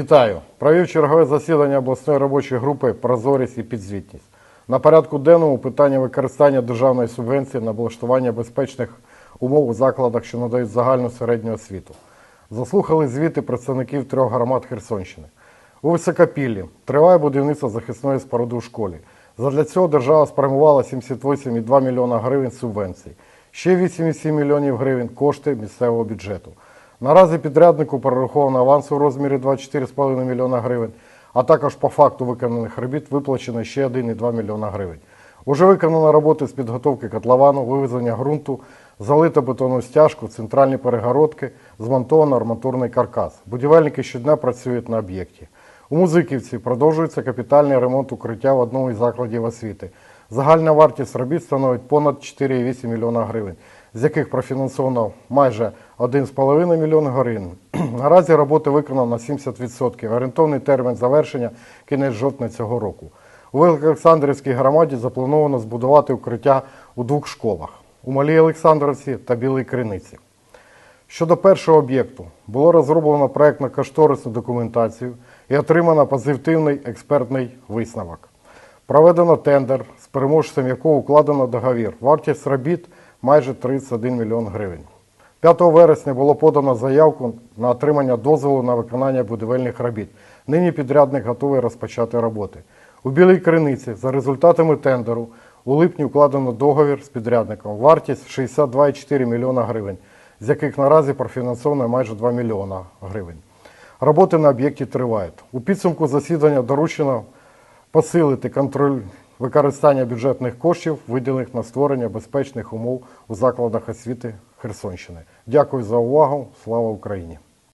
Вітаю! Провів чергове засідання обласної робочої групи Прозорість і підзвітність. На порядку денному питання використання державної субвенції на облаштування безпечних умов у закладах, що надають загальну середню освіту. Заслухали звіти представників трьох громад Херсонщини. У Високопіллі триває будівництво захисної споруди у школі. Задля цього держава спрямувала 78,2 мільйона гривень субвенцій. Ще 8,7 мільйонів гривень кошти місцевого бюджету. Наразі підряднику перераховано аванс у розмірі 24,5 мільйона гривень, а також по факту виконаних робіт виплачено ще 1,2 мільйона гривень. Уже виконано роботи з підготовки котловану, вивезення ґрунту, залито бетонну стяжку, центральні перегородки, змонтовано арматурний каркас. Будівельники щодня працюють на об'єкті. У Музиківці продовжується капітальний ремонт укриття в одному із закладів освіти. Загальна вартість робіт становить понад 4,8 мільйона гривень, з яких профінансовано майже 1,5 мільйона гривень. Наразі роботи виконано на 70%. Орієнтовний термін завершення кінець жовтня цього року. У Великоолександрівській громаді заплановано збудувати укриття у двох школах у Малій Олександрівці та Білій Криниці. Щодо першого об'єкту, було розроблено проєктно-кошторисну документацію і отримано позитивний експертний висновок. Проведено тендер, з переможцем якого укладено договір. Вартість робіт майже 31 мільйон гривень. 5 вересня було подано заявку на отримання дозволу на виконання будівельних робіт. Нині підрядник готовий розпочати роботи. У Білій Криниці за результатами тендеру у липні укладено договір з підрядником. Вартість 62,4 мільйона гривень, з яких наразі профінансовано майже 2 мільйона гривень. Роботи на об'єкті тривають. У підсумку засідання доручено посилити контроль використання бюджетних коштів, виділених на створення безпечних умов у закладах освіти Херсонщини. Дякую за увагу. Слава Україні!